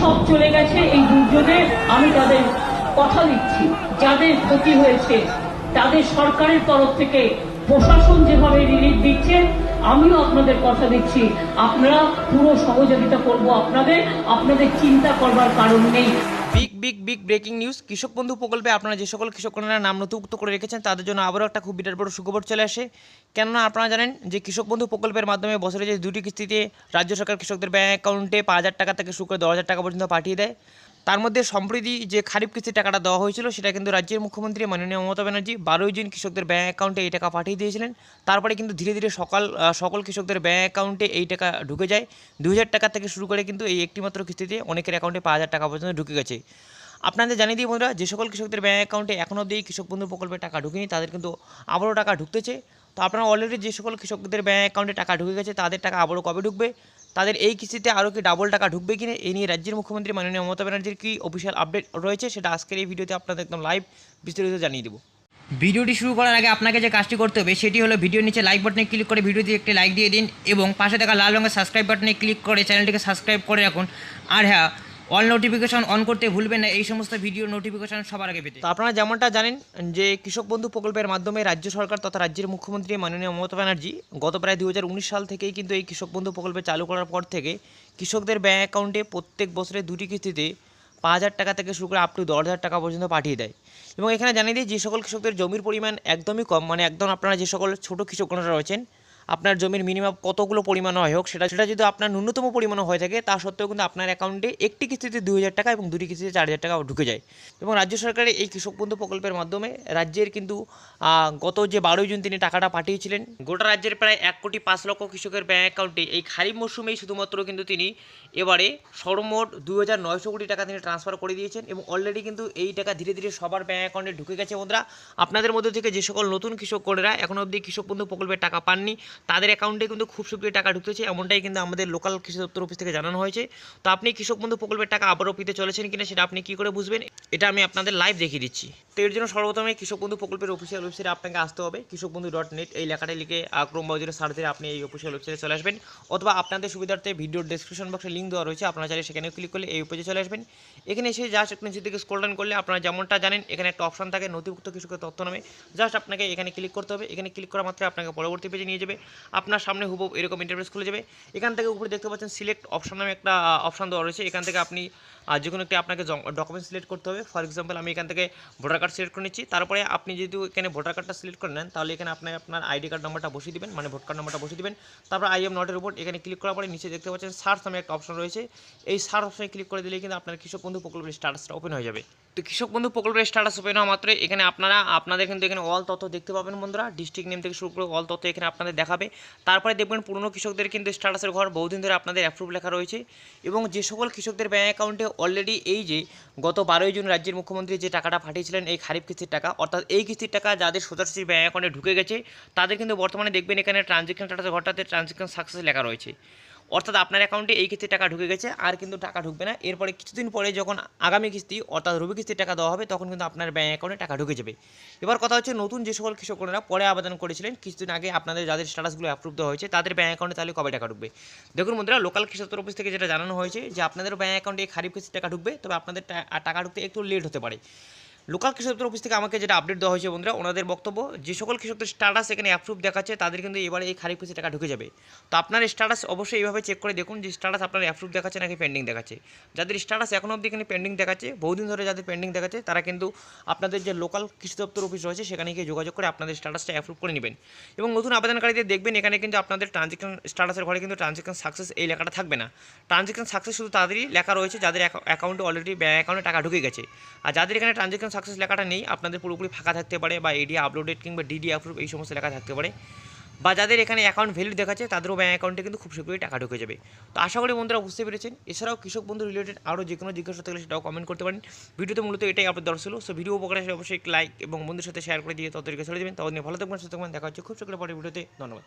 সব চলে গেছে, এই দুর্যোগে আমি তাদের কথা দিচ্ছি। যাদের ক্ষতি হয়েছে, তাদের সরকারের তরফ থেকে প্রশাসন যেভাবে রিলিফ দিচ্ছে, আমিও আপনাদের কথা দিচ্ছি। আপনারা পুরো সহযোগিতা করব আপনাদের আপনাদের চিন্তা করবার কারণ নেই। বিগ বিগ ব্রেকিং নিউজ কৃষক বন্ধু প্রকল্পে আপনারা যে সকল কৃষক কন্যারা নাম নথিভুক্ত করে রেখেছেন, তাদের জন্য আবারও একটা খুব বিরাট বড় সুখবর চলে আসে। কেননা আপনারা জানেন যে কৃষক বন্ধু প্রকল্পের মাধ্যমে বছরে যে দুটি কিস্তিতে রাজ্য সরকার কৃষকদের ব্যাঙ্ক অ্যাকাউন্টে পাঁচ হাজার টাকা থেকে শুরু করে দশ হাজার টাকা পর্যন্ত পাঠিয়ে দেয়। তার মধ্যে সম্প্রতি যে খারিফ কিস্তির টাকাটা দেওয়া হয়েছিল, সেটা কিন্তু রাজ্যের মুখ্যমন্ত্রী মাননীয় মমতা ব্যানার্জি বারোই জুন কৃষকদের ব্যাঙ্ক অ্যাকাউন্টে এই টাকা পাঠিয়ে দিয়েছিলেন। তারপরে কিন্তু ধীরে ধীরে সকাল সকল কৃষকদের ব্যাঙ্ক অ্যাকাউন্টে এই টাকা ঢুকে যায়। দু হাজার টাকা থেকে শুরু করে কিন্তু এই একটিমাত্র কিস্তিতে অনেকের অ্যাকাউন্টে পাঁচ হাজার টাকা পর্যন্ত ঢুকে গেছে। আপনাদের জানিয়ে দিই বন্ধুরা, যে সকল কৃষকদের ব্যাঙ্ক অ্যাকাউন্টে এখনও অবধি কৃষক বন্ধু প্রকল্পে টাকা ঢুকেনি, তাদের কিন্তু আবারও টাকা ঢুকতেছে। তো আপনারা অলরেডি যে সকল কৃষকদের ব্যাঙ্ক অ্যাকাউন্টে টাকা ঢুকে গেছে, তাদের টাকা আবারও কবে ঢুকবে? তাদের এই কিস্তিতে আরও কি ডাবল টাকা ঢুকবে কিনা এই নিয়ে রাজ্যের মুখ্যমন্ত্রী মাননীয় মমতা ব্যানার্জির কী অফিসিয়াল আপডেট রয়েছে, সেটা আজকের এই ভিডিওতে আপনাদের একদম লাইভ বিস্তারিত জানিয়ে দেবো। ভিডিওটি শুরু করার আগে আপনাকে যে কাজটি করতে হবে, সেটি হলো ভিডিওর নিচে লাইক বাটনে ক্লিক করে ভিডিওতে একটি লাইক দিয়ে দিন এবং পাশে থাকা লাল রঙের সাবস্ক্রাইব বাটনে ক্লিক করে চ্যানেলটিকে সাবস্ক্রাইব করে রাখুন। আর হ্যাঁ অল নোটিফিকেশন অন করতে ভুলবেন না, এই সমস্ত ভিডিও নোটিফিকেশন সবার আগে পেতে। তো আপনারা যেমনটা জানেন, যে কৃষক বন্ধু প্রকল্পের মাধ্যমে রাজ্য সরকার তথা রাজ্যের মুখ্যমন্ত্রী মাননীয় মমতা ব্যানার্জি গত প্রায় দু হাজার উনিশ সাল থেকেই কিন্তু এই কৃষক বন্ধু প্রকল্পে চালু করার পর থেকে কৃষকদের ব্যাঙ্ক অ্যাকাউন্টে প্রত্যেক বছরে দুটি কিস্তিতে পাঁচ হাজার টাকা থেকে শুরু করে আপ টু দশ হাজার টাকা পর্যন্ত পাঠিয়ে দেয়। এবং এখানে জানিয়ে দিই, যে সকল কৃষকদের জমির পরিমাণ একদমই কম মানে একদম আপনারা যে সকল ছোটো কৃষকরা রয়েছেন আপনার জমির মিনিমাম কতগুলো পরিমাণ হয় হোক, সেটা সেটা যদি আপনার ন্যূনতম পরিমাণও হয়ে থাকে, তা সত্ত্বেও কিন্তু আপনার অ্যাকাউন্টে একটি কিস্তিতে দুই হাজার টাকা এবং দুটি কিস্তিতে চার হাজার টাকা ঢুকে যায়। এবং রাজ্য সরকারের এই কৃষক বন্ধু প্রকল্পের মাধ্যমে রাজ্যের কিন্তু গত যে বারোই জুন তিনি টাকাটা পাঠিয়েছিলেন, গোটা রাজ্যের প্রায় এক কোটি পাঁচ লক্ষ কৃষকের ব্যাঙ্ক অ্যাকাউন্টে এই খারিফ মরশুমেই শুধুমাত্র কিন্তু তিনি এবারে সর্বমোট দু হাজার নয়শো কোটি টাকা তিনি ট্রান্সফার করে দিয়েছেন এবং অলরেডি কিন্তু এই টাকা ধীরে ধীরে সবার ব্যাঙ্ক অ্যাকাউন্টে ঢুকে গেছে। বন্ধুরা, আপনাদের মধ্যে থেকে যে সকল নতুন কৃষক করেরা এখনও অবধি কৃষক বন্ধু প্রকল্পের টাকা পাননি তাদের অ্যাকাউন্টে কিন্তু খুব শীঘ্রই টাকা ঢুকতেছে এমনটাই কিন্তু আমাদের লোকাল কৃষি দপ্তর অফিস থেকে জানানো হয়েছে। তো আপনি কৃষক বন্ধু প্রকল্পের টাকা আবারও পেতে চলেছেন কিনা সেটা আপনি কী করে বুঝবেন, এটা আমি আপনাদের লাইভ দেখিয়ে দিচ্ছি। তো এর জন্য সর্বপ্রথমে কৃষক বন্ধু প্রকল্পের অফিসিয়াল ওয়েবসাইটে আপনাকে আসতে হবে কৃষক বন্ধু ডট নেট এই লেখাটা লিখে ক্রোম ব্রাউজারে সার্চ দিয়ে আপনি এই অফিসিয়াল ওয়েবসাইটে চলে আসবেন। অথবা আপনাদের সুবিধার্থে ভিডিওর ডিসক্রিপশন বক্সে লিঙ্ক দেওয়া রয়েছে, আপনারা চাইলে সেখানে ক্লিক করলে এই পেজে চলে আসবেন। এখানে এসে জাস্ট একটু নিচের দিকে স্ক্রল ডাউন করলে আপনারা যেমনটা জানেন, এখানে একটা অপশন থাকে, নথিভুক্ত কৃষকের তথ্য নামে। জাস্ট আপনাকে এখানে ক্লিক করতে হবে, এখানে ক্লিক করা মাত্র আপনাকে পরবর্তী পেজে নিয়ে যাবে। আপনার সামনে হুব এরকম ইন্টারফেস খুলে যাবে। এখান থেকে উপরে দেখতে পাচ্ছেন সিলেক্ট অপশন নামে একটা অপশন দেওয়া রয়েছে। এখান থেকে আপনি আর যে কোনো একটি আপনাকে ডকুমেন্ট সিলেক্ট করতে হবে। ফর এক্সাম্পল আমি এখান থেকে ভোটার কার্ড সিলেক্ট করে নিচ্ছি। তারপরে আপনি যদি এখানে ভোটার কার্ডটা সিলেক্ট করে নেন, তাহলে এখানে আপনি আপনার আইডি কার্ড নাম্বারটা বসিয়ে দিবেন মানে ভোট কার্ড নাম্বারটা বসিয়ে দিবেন। তারপর আই এম নটের উপর এখানে ক্লিক করার পরে নিচে দেখতে পাচ্ছেন সার্চ নামে একটা অপশন রয়েছে। এই সার্চ অপশনে ক্লিক করে দিলে কিন্তু আপনার কৃষক বন্ধু প্রকল্পের স্ট্যাটাসটা ওপেন হয়ে যাবে। তো কৃষক বন্ধু প্রকল্পের স্ট্যাটাস ওপেন হওয়া মাত্রই এখানে আপনারা, আপনাদের কিন্তু এখানে অল তথ্য দেখতে পাবেন বন্ধুরা। ডিস্ট্রিক্ট নেম থেকে শুরু করে অল তথ্য এখানে আপনাদের দেখাবে। তারপরে দেখবেন পুরনো কৃষকদের কিন্তু স্ট্যাটাসের ঘর বহুদিন ধরে আপনাদের অ্যাপ্রুভ লেখা রয়েছে। এবং যে সকল কৃষকদের ব্যাঙ্ক অ্যাকাউন্টে অলরেডি এই যে গত বারোই জুন রাজ্যের মুখ্যমন্ত্রী যে টাকাটা পাঠিয়েছিলেন এই খারিফ কিস্তির টাকা, অর্থাৎ এই কিস্তির টাকা যাদের সোজাসুজি ব্যাঙ্ক অ্যাকাউন্টে ঢুকে গেছে, তাদের কিন্তু বর্তমানে দেখবেন এখানে ট্রানজেকশন স্ট্যাটাসের ঘটাতে ট্রানজেকশন সাকসেস লেখা রয়েছে। অর্থাৎ আপনার অ্যাকাউন্টে এই কিস্তির টাকা ঢুকে গেছে, আর কিন্তু টাকা ঢুকবে না। এরপরে কিছুদিন পরে যখন আগামী কিস্তি, অর্থাৎ রবি কিস্তির টাকা দেওয়া হবে, তখন কিন্তু আপনার ব্যাঙ্ক অ্যাকাউন্টে টাকা ঢুকে যাবে। এবার কথা হচ্ছে নতুন যে সকল কৃষকরা পরে আবেদন করেছিলেন, কিছুদিন আগে আপনাদের যাদের স্ট্যাটাসগুলো অ্যাপ্রুভ দেওয়া হয়েছে, তাদের ব্যাঙ্ক অ্যাকাউন্টে তাহলে কবে টাকা ঢুকবে? দেখুন বন্ধুরা লোকাল কৃষক অফিস থেকে যেটা জানানো হয়েছে, যে আপনাদের ব্যাঙ্ক অ্যাকাউন্টে খারিফ কিস্তির টাকা ঢুকবে, তবে আপনাদের টাকা ঢুকতে একটু লেট হতে পারে। লোকাল কৃষক দপ্তর অফিস থেকে আমাকে যেটা আপডেট দেওয়া হয়েছে বন্ধুরা, ওনাদের বক্তব্য, যে সকল কৃষকদের স্ট্যাটাস এখানে অ্যাপ্রুভ দেখাচ্ছে, তাদের কিন্তু এবারে এই খারিফ কিস্তি টাকা ঢুকে যাবে। তো আপনার স্ট্যাটাস অবশ্যই এইভাবে চেক করে দেখুন যে স্ট্যাটাস আপনার অ্যাপ্রুভ দেখাচ্ছে নাকি পেন্ডিং দেখাচ্ছে। যাদের স্ট্যাটাস এখনও অবধি এখানে পেন্ডিং দেখাচ্ছে, বহুদিন ধরে যাদের পেন্ডিং দেখাচ্ছে, তারা কিন্তু আপনাদের যে লোকাল কৃষি দপ্তর অফিস রয়েছে, সেখানে গিয়ে যোগাযোগ করে আপনাদের স্ট্যাটাসটা অ্যাপ্রুভ করে নেবেন। এবং নতুন আবেদনকারীদের দেখবেন, এখানে কিন্তু আপনাদের ট্রানজেকশন স্ট্যাটাসের ঘরে কিন্তু ট্রানজেকশন সাকসেস এই লেখাটা থাকবে না। ট্রানজেকশন সাকসেস শুধু তাদেরই লেখা রয়েছে, যাদের অ্যাকাউন্টে অলরেডি ব্যাঙ্ক অ্যাকাউন্টে টাকা ঢুকে গেছে। আর যাদের এখানে ট্রানজেকশন সাকসেস লেখাটা নেই। আপনাদের পুরোপুরি ফাঁকা থাকতে পারে বা এডি আপলোডেড কিংবা ডিডি অ্যাপ্রুভ এই সমস্ত লেখা থাকতে পারে। বা যাদের এখানে অ্যাকাউন্ট ভ্যালু দেখাচ্ছে, তাদেরও ব্যাঙ্ক অ্যাকাউন্টে কিন্তু খুব শীঘ্রই টাকা ঢুকে যাবে। তো আশা করি বন্ধুরা বুঝতে পেরেছেন। এছাড়াও কৃষক বন্ধু রিলেটেড আরও যে কোনো জিজ্ঞাসা থাকলে সেটাও কমেন্ট করতে পারেন। ভিডিওতে মূলত এটাই আপনার ছিল। সো ভিডিও উপকার আসলে অবশ্যই লাইক এবং বন্ধুর সাথে শেয়ার করে দিয়ে ততদিকে চলে যাবেন। তখন ভালো থাকবেন, সুস্থ থাকবেন। দেখা হচ্ছে খুব শীঘ্রই ভিডিওতে ধন্যবাদ।